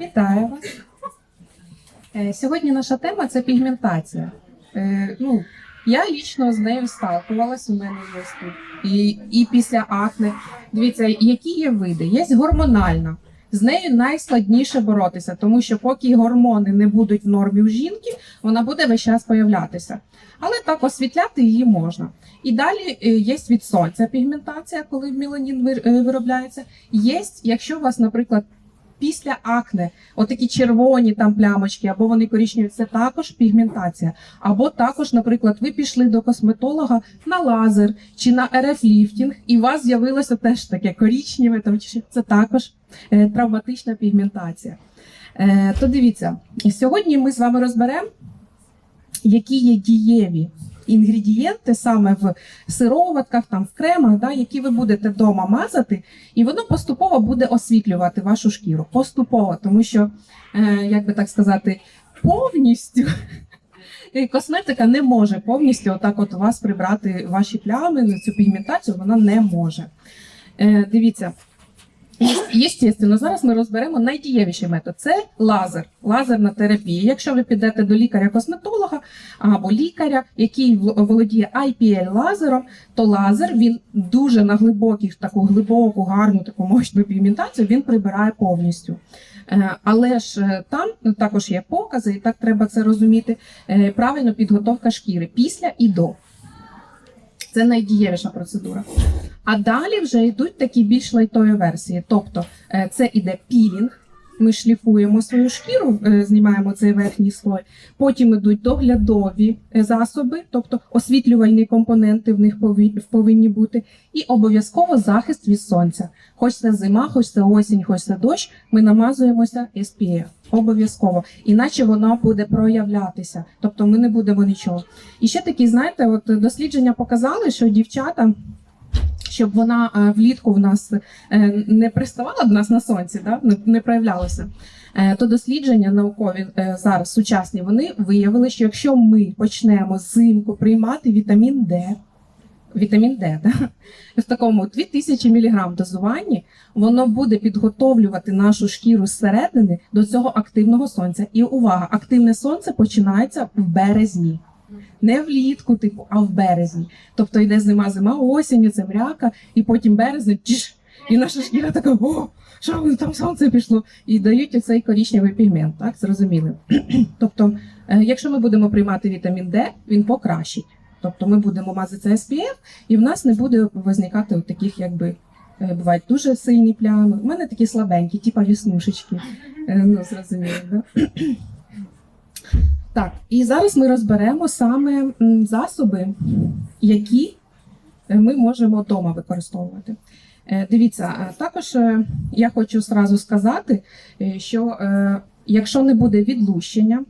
Вітаю вас. Е, Сьогодні наша тема це пігментація. Е, Ну, я лічно з нею сталкувалась, у мене є тут. І, і після акне. Дивіться, які є види? Є гормональна. З нею найскладніше боротися, тому що поки гормони не будуть в нормі у жінки, вона буде весь час появлятися. Але так освітляти її можна. І далі е, є від сонця пігментація, коли меланін вир- виробляється. Є, якщо у вас, наприклад, після акне, отакі червоні там плямочки, або вони коричневі, це також пігментація. Або також, наприклад, ви пішли до косметолога на лазер чи на РФ-ліфтінг, і у вас з'явилося теж таке коричневе, там, це також е, травматична пігментація. Е, то дивіться, сьогодні ми з вами розберемо, які є дієві інгредієнти саме в сироватках, там в кремах, да, які ви будете вдома мазати, і воно поступово буде освітлювати вашу шкіру. Поступово, тому що, е, як би так сказати, повністю косметика не може повністю отак от у вас прибрати ваші плями, цю пігментацію вона не може. Е, дивіться. Єстественно, зараз ми розберемо найдієвіший метод це лазер, лазерна терапія. Якщо ви підете до лікаря-косметолога або лікаря, який володіє IPL лазером, то лазер він дуже на глибоких, таку глибоку, гарну, таку мощну пігментацію він прибирає повністю. Е, Але ж е, там також є покази, і так треба це розуміти. е, Правильно підготовка шкіри після і до. Це найдієвіша процедура. А далі вже йдуть такі більш лайтові версії. Тобто е, це іде пілінг. Ми шліфуємо свою шкіру, е, знімаємо цей верхній слой. Потім йдуть доглядові е, засоби, тобто освітлювальні компоненти в них повинні бути, і обов'язково захист від сонця. Хоч це зима, хоч це осінь, хоч це дощ, ми намазуємося SPF. Обов'язково, іначе воно буде проявлятися, тобто ми не будемо нічого. І ще такі, знаєте, от дослідження показали, що дівчата, щоб вона е, влітку в нас е, не приставала до нас на сонці, да? не, проявлялася. е, То дослідження наукові зараз сучасні вони виявили, що якщо ми почнемо взимку приймати вітамін Д, вітамін Д, да? в такому 2000 мг дозуванні, воно буде підготовлювати нашу шкіру зсередини до цього активного сонця. І увага, активне сонце починається в березні. Не влітку, типу, а в березні. Тобто йде зима, зима, осінь, це мряка, і потім березень, тш, і наша шкіра така, о, що там сонце пішло, і дають оцей корічневий пігмент, так, зрозуміли. тобто, е, якщо ми будемо приймати вітамін Д, він покращить. Тобто ми будемо мазати SPF, і в нас не буде визникати от таких, якби е, бувають дуже сильні плями. У мене такі слабенькі, типа віснушечки. Е, Ну, зрозуміло, да? Так, і зараз ми розберемо саме засоби, які е, ми можемо вдома використовувати. Е, Дивіться, також е, я хочу зразу сказати, що якщо не буде відлущення,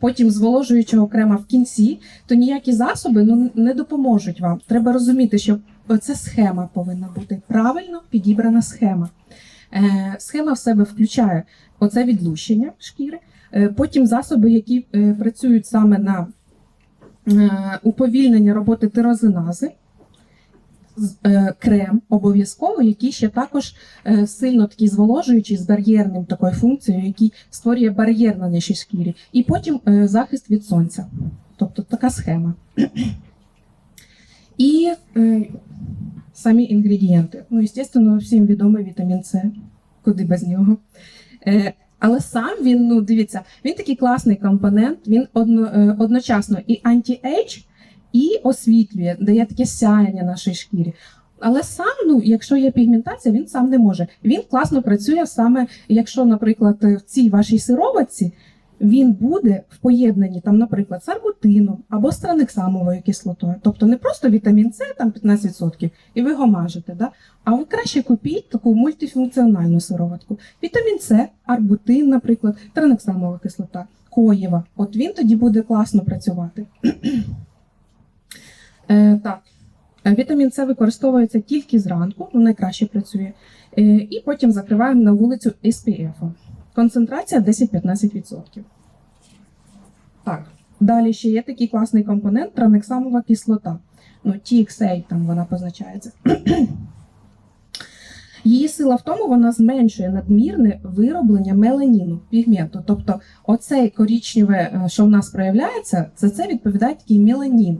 потім зволожуючого крема в кінці, то ніякі засоби ну, не допоможуть вам. Треба розуміти, що це схема повинна бути правильно підібрана схема. Схема в себе включає оце відлущення шкіри, потім засоби, які е, працюють саме на е, уповільнення роботи тирозинази, е, крем обов'язково, який ще також е, сильно такий зволожуючий з бар'єрним такою функцією, який створює бар'єр на нашій шкірі, і потім е, захист від сонця. Тобто така схема. І е, самі інгредієнти. Ну, звісно, всім відомий вітамін С, куди без нього. Е, але сам він, ну дивіться, він такий класний компонент, він одно, е, одночасно і анті-ейдж, і освітлює, дає таке сяяння нашій шкірі. Але сам, ну, якщо є пігментація, він сам не може. Він класно працює саме, якщо, наприклад, в цій вашій сироватці він буде в поєднанні, там, наприклад, з арбутином або з транексамовою кислотою. Тобто не просто вітамін С, там 15%, і ви його мажете, да? а ви краще купіть таку мультифункціональну сироватку. Вітамін С, арбутин, наприклад, транексамова кислота, коєва. От він тоді буде класно працювати. Е, так. Е, Вітамін С використовується тільки зранку, ну найкраще працює. Е, і потім закриваємо на вулицю SPF. Концентрація 10-15%. Так. Далі ще є такий класний компонент транексамова кислота. Ну, TXA там вона позначається. Її сила в тому, вона зменшує надмірне вироблення меланіну, пігменту. Тобто, оцей корічневе, е, що в нас проявляється, це це відповідає такий меланін.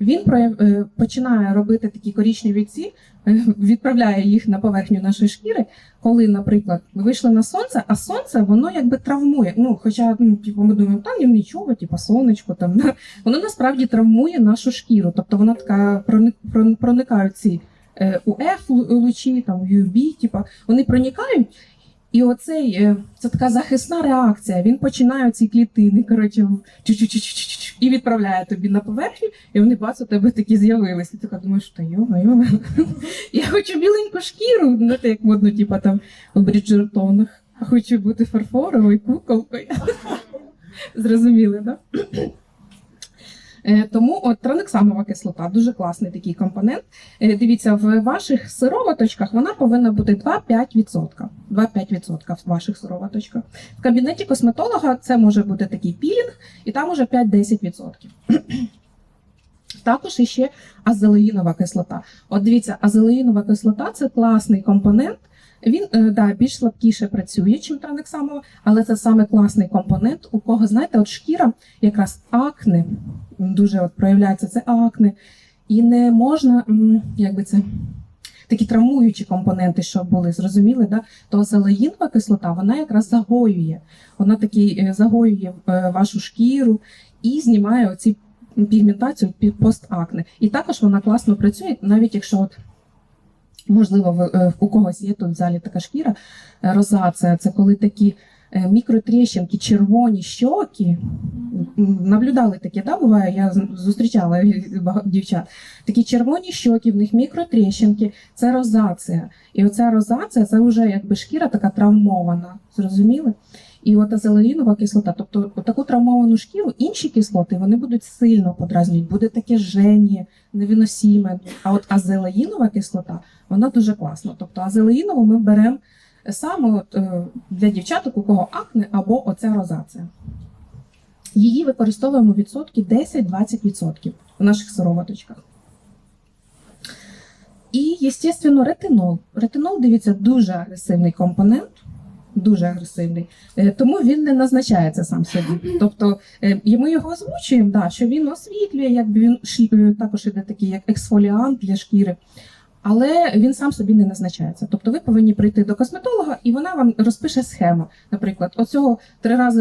Він е, починає робити такі корічневі ці, е, відправляє їх на поверхню нашої шкіри, коли, наприклад, ми вийшли на сонце, а сонце воно якби травмує. Ну, хоча ну, типу, ми думаємо, там ні, нічого, типу, сонечко там воно насправді травмує нашу шкіру. Тобто вона така проник, проникають ці е, УФ лучі, там UV, типу, вони проникають. І оцей е, це така захисна реакція. Він починає ці клітини, коротше, і відправляє тобі на поверхню, і вони бац, у тебе такі з'явилися. Ти така думаєш, та йома, йома. Я хочу біленьку шкіру, те, як модно, типу там у Бріджертонах. Хочу бути фарфоровою куколкою. Зрозуміли, так? Да? Е, Тому от транексамова кислота дуже класний такий компонент. Е, Дивіться, в ваших сироваточках вона повинна бути 2-5%. 2-5% в ваших сироваточках. В кабінеті косметолога це може бути такий пілінг, і там уже 5-10%. Також іще азелеїнова кислота. От дивіться, азелеїнова кислота це класний компонент. Він е, да, більш слабкіше працює, ніж транексамова, але це саме класний компонент, у кого, знаєте, от шкіра якраз акне, дуже от проявляється це акне, і не можна, як би це, такі травмуючі компоненти, що були, зрозуміли, да? то зелеїнова кислота, вона якраз загоює. Вона таки е, загоює е, вашу шкіру і знімає оці пігментацію під постакне. І також вона класно працює, навіть якщо от. Можливо, е, у когось є тут в залі така шкіра, е, розація, це коли такі е, мікротріщинки, червоні щоки. Наблюдали таке, да, буває, я зустрічала дівчат. Такі червоні щоки, в них мікротріщинки, це розація. І оця розація це вже якби шкіра така травмована. Зрозуміли? І от азелеїнова кислота, тобто таку травмовану шкіру, інші кислоти вони будуть сильно подразнювати, буде таке жження, невиносіме. А от азелеїнова кислота, вона дуже класна. Тобто азелеїнову ми беремо саме от, е, для дівчаток, у кого акне або оця розація. Її використовуємо відсотки 10-20% в наших сироваточках. І, звісно, ретинол. Ретинол, дивіться, дуже агресивний компонент. Дуже агресивний, Е, тому він не назначається сам собі. Тобто е, і ми його озвучуємо, да, що він освітлює, якби він е, також іде такий як ексфоліант для шкіри, але він сам собі не назначається. Тобто ви повинні прийти до косметолога, і вона вам розпише схему. Наприклад, оцього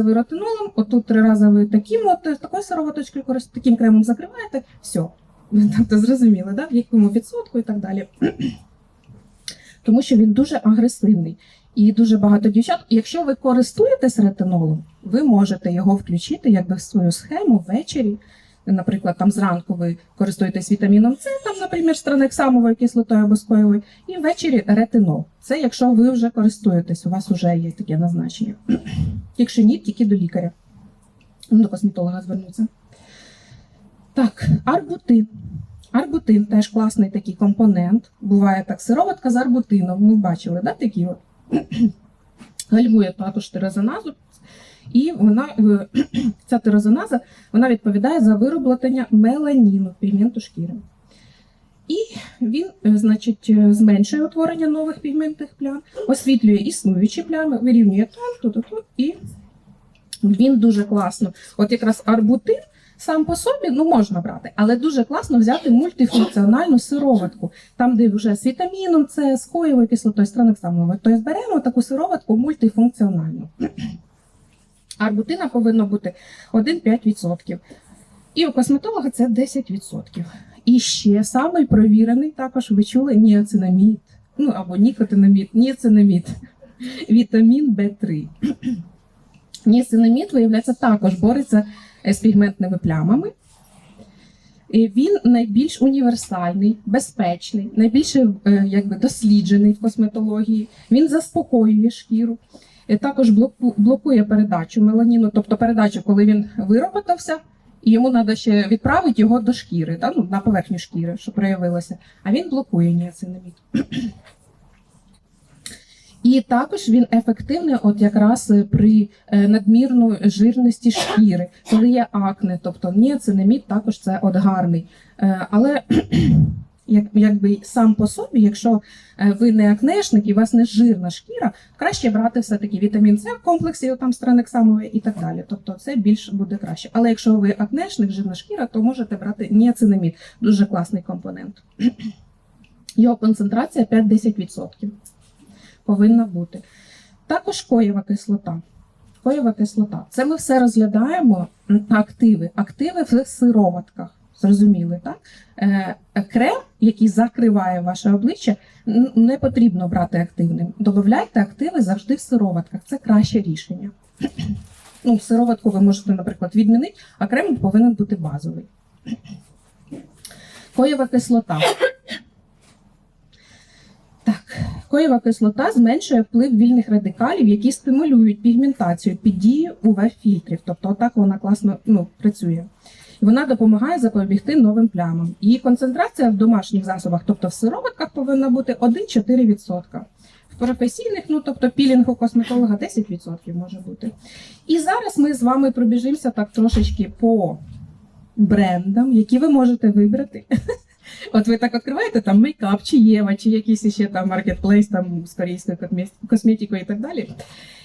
ви ретинолом, отут три рази ви таким, от такою сироваточкою таким кремом закриваєте, все. Тобто зрозуміли, да? в якому відсотку і так далі. Тому що він дуже агресивний. І дуже багато дівчат, якщо ви користуєтесь ретинолом, ви можете його включити якби в свою схему ввечері. Наприклад, там зранку ви користуєтесь вітаміном С, там, наприклад, з транексамовою кислотою або скоєвою, і ввечері ретинол. Це якщо ви вже користуєтесь, у вас вже є таке назначення. Якщо ні, тільки до лікаря. Ну, До косметолога звернуться. Так, арбутин. Арбутин теж класний такий компонент. Буває так, сироватка з арбутином. Ми бачили, да, такі от. Гальмує також тирозиназу, і вона, е, ця тирозиназа вона відповідає за вироблення меланіну, пігменту шкіри. І він, е, значить, е, зменшує утворення нових пігментних плям, освітлює існуючі плями, вирівнює тон, тут, тут, і він дуже класно. От якраз арбутин сам по собі ну можна брати, але дуже класно взяти мультифункціональну сироватку, там, де вже з вітаміном, С, з коєвою кислотою, з транексамовою. Тобто беремо таку сироватку мультифункціональну. Арбутина повинно бути 1-5%. І у косметолога це 10%. І ще самий провірений також ви чули ніацинамід. Ну або нікотинамід, ніацинамід. Вітамін В3. Ніацинамід, виявляється, також бореться з пігментними плямами. Він найбільш універсальний, безпечний, найбільше якби, досліджений в косметології. Він заспокоює шкіру. Також блокує передачу меланіну, тобто передачу, коли він вироботався, і йому треба ще відправити його до шкіри, та, ну, на поверхню шкіри, що проявилося. А він блокує ніацинамід. І також він ефективний, от якраз е, при е, надмірної жирності шкіри, коли є акне, тобто ніацинамід також це от гарний. Е, Але як, якби сам по собі, якщо ви не акнешник і у вас не жирна шкіра, краще брати все-таки вітамін С в комплексі там з транексамової і так далі. Тобто це більш буде краще. Але якщо ви акнешник, жирна шкіра, то можете брати ніацинамід. Дуже класний компонент. Його концентрація 5-10% повинна бути. Також коєва кислота. Коєва кислота. Це ми все розглядаємо активи. Активи в сироватках. Зрозуміли, так? Е, крем, який закриває ваше обличчя, не потрібно брати активним. Добавляйте активи завжди в сироватках. Це краще рішення. Ну, сироватку ви можете, наприклад, відмінити, а крем повинен бути базовий. Коєва кислота. Так, коєва кислота зменшує вплив вільних радикалів, які стимулюють пігментацію під дією UV-фільтрів. Тобто, отак вона класно ну, працює. Вона допомагає запобігти новим плямам. Її концентрація в домашніх засобах, тобто в сироватках, повинна бути 1-4%. В професійних, ну тобто пілінгу косметолога 10% може бути. І зараз ми з вами пробіжимося так трошечки по брендам, які ви можете вибрати. От ви так відкриваєте там мейкап, чи Єва, чи якийсь ще там маркетплейс там з корейською косметикою і так далі.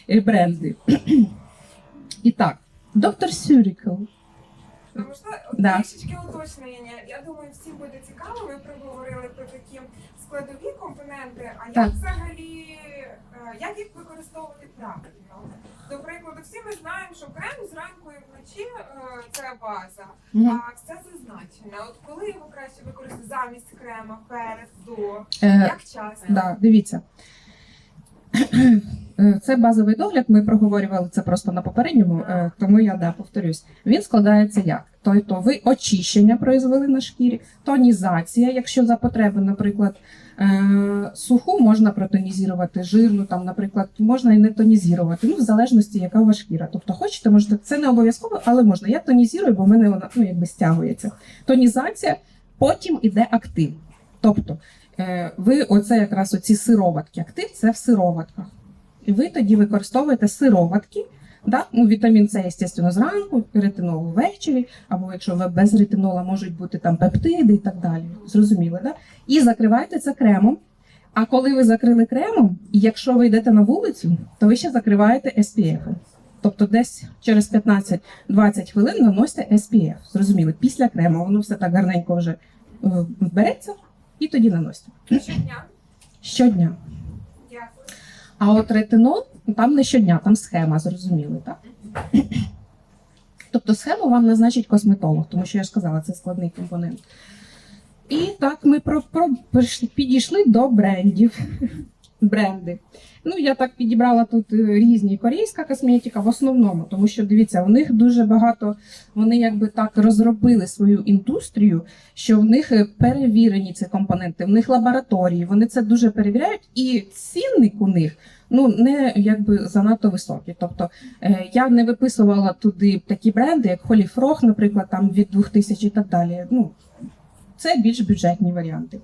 І Бренди. І так, доктор Сюрікл. А можна Да. трішечки уточнення? Я думаю, всім буде цікаво. Ви проговорили про такі складові компоненти. А як Так. взагалі е, як їх використовувати правильно? До прикладу, всі ми знаємо, що крем зранку і вночі е, це база, а все зазначено. От коли його краще використати замість крема, перед, до, Е, як часто? Да, дивіться. Е, Це базовий догляд. Ми проговорювали це просто на попередньому, е, тому я да, повторюсь. Він складається як? Тобто ви очищення произвели на шкірі, тонізація, якщо за потреби, наприклад, е, суху можна протонізувати, жирну, там, наприклад, можна і не тонізувати, ну, в залежності, яка у вас шкіра. Тобто, хочете, можете, це не обов'язково, але можна. Я тонізую, бо в мене вона ну, якби стягується. Тонізація, потім іде актив. Тобто, Е, ви оце якраз оці сироватки. Актив це в сироватках. І ви тоді використовуєте сироватки. Да? Ну, вітамін С, звісно, зранку, ретинол ввечері, або якщо ви без ретинола можуть бути там пептиди і так далі. Зрозуміли, да? І закриваєте це кремом. А коли ви закрили кремом, і якщо ви йдете на вулицю, то ви ще закриваєте SPF. Тобто десь через 15-20 хвилин наносите SPF. Зрозуміли, після крему воно все так гарненько вже е, вбереться і тоді наносите. Щодня. Щодня. А от ретинол там не щодня, там схема, зрозуміли, так? Тобто схему вам назначить косметолог, тому що я ж сказала, це складний компонент. І так ми про, про, підійшли до брендів. Бренди. Ну, я так підібрала тут е, різні корейська косметика в основному, тому що дивіться, у них дуже багато, вони якби так розробили свою індустрію, що в них е, перевірені ці компоненти, в них лабораторії, вони це дуже перевіряють, і цінник у них ну не якби занадто високий. Тобто е, я не виписувала туди такі бренди, як Holy Frog, наприклад, там від 2000 і так далі. Ну, це більш бюджетні варіанти.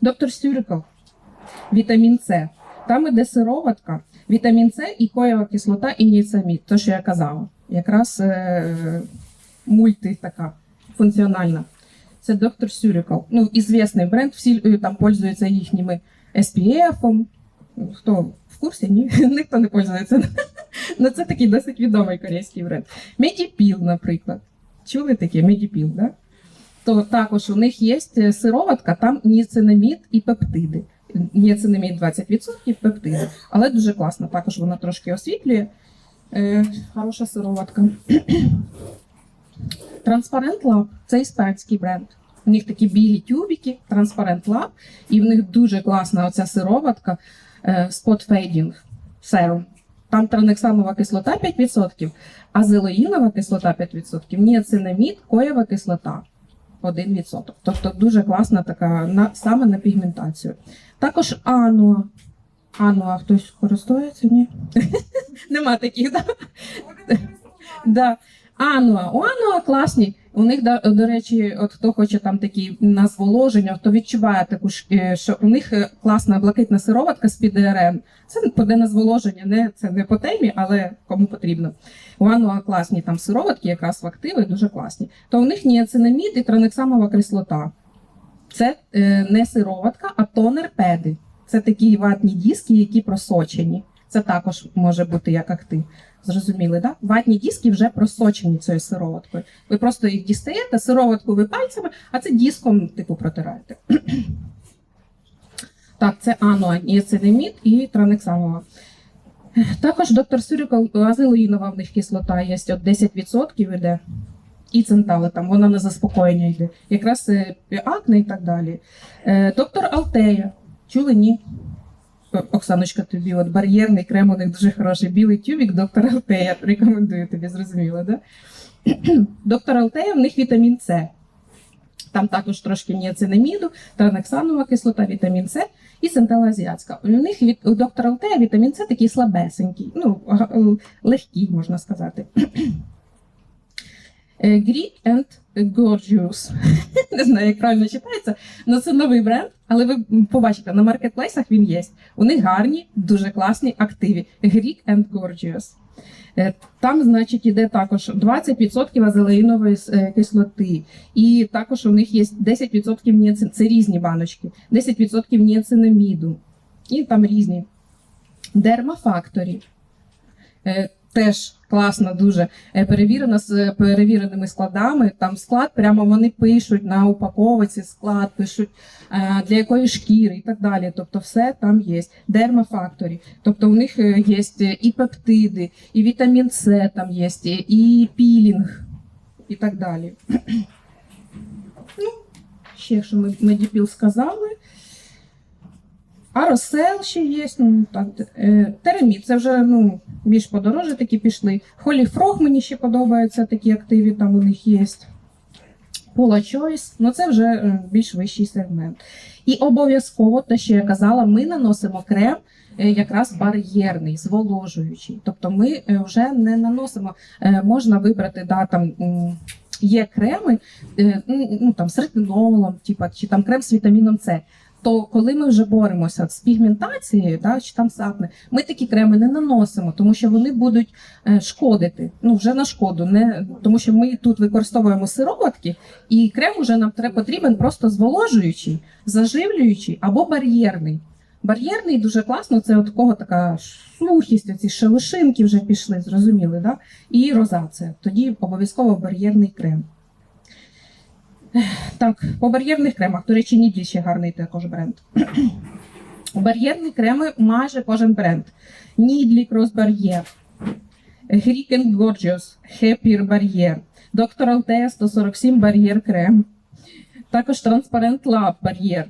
Доктор Стюриков, вітамін С. Там іде сироватка, вітамін С і коєва кислота і ніцамід, то, що я казала. Якраз е, мульти така функціональна. Це доктор Сюриков. Ну, ізвісний бренд, всі е, там пользуються їхніми SPF. Хто в курсі? Ні, ніхто не пользується. Ну, це такий досить відомий корейський бренд. Медіпіл, наприклад. Чули таке? Медіпіл, да? То також у них є е, сироватка, там ніцинамід і пептиди. Ніцинамід 20%, пептиди. Але дуже класно. Також вона трошки освітлює. Е, хороша сироватка. Transparent Lab це іспанський бренд. У них такі білі тюбики, Transparent Lab, і в них дуже класна оця сироватка е, Spot Fading Serum. Там транексамова кислота 5%, а зелоїнова кислота 5%, ніацинамід, коєва кислота 1%. Тобто дуже класна така на, саме на пігментацію. Також ануа. Ануа хтось користується? Ні? Нема таких, так? Да. Ануа. У Ануа класні. У них, до, речі, от хто хоче там такі на зволоження, хто відчуває таку, ж, е, що у них е, класна блакитна сироватка з під ДРМ. Це поде на зволоження, не, це не по темі, але кому потрібно. У Ануа класні там сироватки, якраз в активи, дуже класні. То у них ніацинамід і транексамова кислота. Це е, не сироватка, а тонер педи. Це такі ватні диски, які просочені. Це також може бути як актив. Зрозуміли, да? Ватні диски вже просочені цією сироваткою. Ви просто їх дістаєте, сироватку ви пальцями, а це диском, типу, протираєте. так, це аноаніацинемід і транексамова. Також доктор Сюріка них кислота є, от 10% йде. І центали там, вона на заспокоєння йде. Якраз е, акне і так далі. Е, доктор Алтея. Чули ні? Оксаночка, тобі от бар'єрний крем у них дуже хороший. Білий тюбік, доктор Алтея. Рекомендую тобі, зрозуміло, да? доктор Алтея, в них вітамін С. Там також трошки ніацинаміду, транексанова кислота, вітамін С і центела азіатська. У них від у доктора Алтея вітамін С такий слабесенький, ну, е, легкий, можна сказати. Е, Greek and Gorgeous. Не знаю, як правильно читається, але це новий бренд. Але ви побачите, на маркетплейсах він є. У них гарні, дуже класні активі. Greek and Gorgeous. Е, Там, значить, іде також 20% азелеїнової е, кислоти. І також у них є 10% ніацин. Це різні баночки, 10% ніацинаміду. І там різні. Дермафакторі. Е, Теж класно, дуже Е, перевірена з е, перевіреними складами. Там склад, прямо вони пишуть на упаковці склад, пишуть е, для якої шкіри і так далі. Тобто, все там є. Дермафакторі. Тобто у них є і пептиди, і вітамін С там є, і пілінг, і так далі. Ну, ще що ми медіпіл сказали. Аросел ще є. Ну, так, е, теремід, це вже ну, більш подорожі такі пішли. Холіфрог мені ще подобаються, такі активі там у них є. Пола Чойс, ну це вже е, більш вищий сегмент. І обов'язково, те, що я казала, ми наносимо крем е, якраз бар'єрний, зволожуючий. Тобто ми вже не наносимо, можна вибрати да, там. Є креми ну, ну, там, з ретинолом, типа, чи там крем з вітаміном С. То коли ми вже боремося з пігментацією, да, чи там з акне, ми такі креми не наносимо, тому що вони будуть е, шкодити. Ну вже на шкоду, не тому що ми тут використовуємо сироватки, і крем вже нам потрібен просто зволожуючий, заживлюючий або бар'єрний. Бар'єрний дуже класно, це от кого така сухість, оці шелушинки вже пішли, зрозуміли, да? І розація. Тоді обов'язково бар'єрний крем. Так, по бар'єрних кремах, до речі, Нідлі ще гарний також бренд. Бар'єрні креми майже кожен бренд. Нідлі Крос Бар'єр, and Gorgeous, Happy Barrier, Dr. Altea 147 Бар'єр крем. Також Transparent Lab Бар'єр.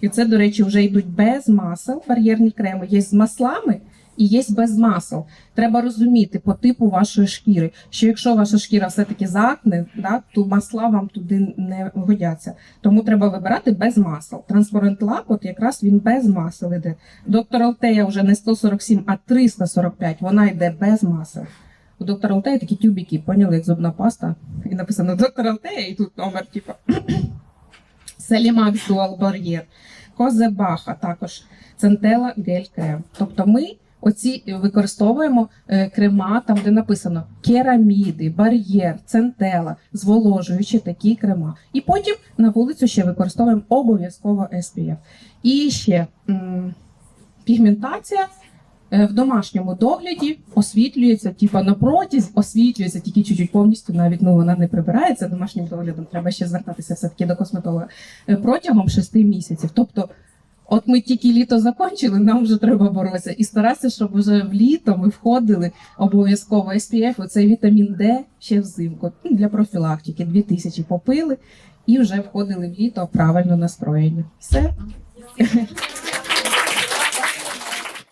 І це, до речі, вже йдуть без масел бар'єрні креми. Є з маслами і є без масел. Треба розуміти по типу вашої шкіри, що якщо ваша шкіра все-таки закне, да, то масла вам туди не годяться. Тому треба вибирати без масел. Транспарент лак, от якраз він без масел іде. Доктор Алтея вже не 147, а 345. Вона йде без масел. У доктора Алтея такі тюбіки, поняли, як зубна паста. І написано доктор Алтея, і тут номер, типу. Селімакс Дуал Бар'єр. Козебаха також центела гель крем. Тобто ми оці використовуємо е, крема, там де написано кераміди, бар'єр, центела, зволожуючі такі крема. І потім на вулицю ще використовуємо обов'язково SPF. І ще пігментація. е, В домашньому догляді освітлюється, типа на протязі освітлюється тільки чуть-чуть повністю, навіть ну вона не прибирається домашнім доглядом. Треба ще звертатися все таки до косметолога е, протягом 6 місяців. Тобто, от ми тільки літо закінчили, нам вже треба боротися і старатися, щоб вже в літо ми входили обов'язково SPF, оцей вітамін D ще взимку ну, для профілактики. 2000 попили і вже входили в літо правильно настроєні. Все.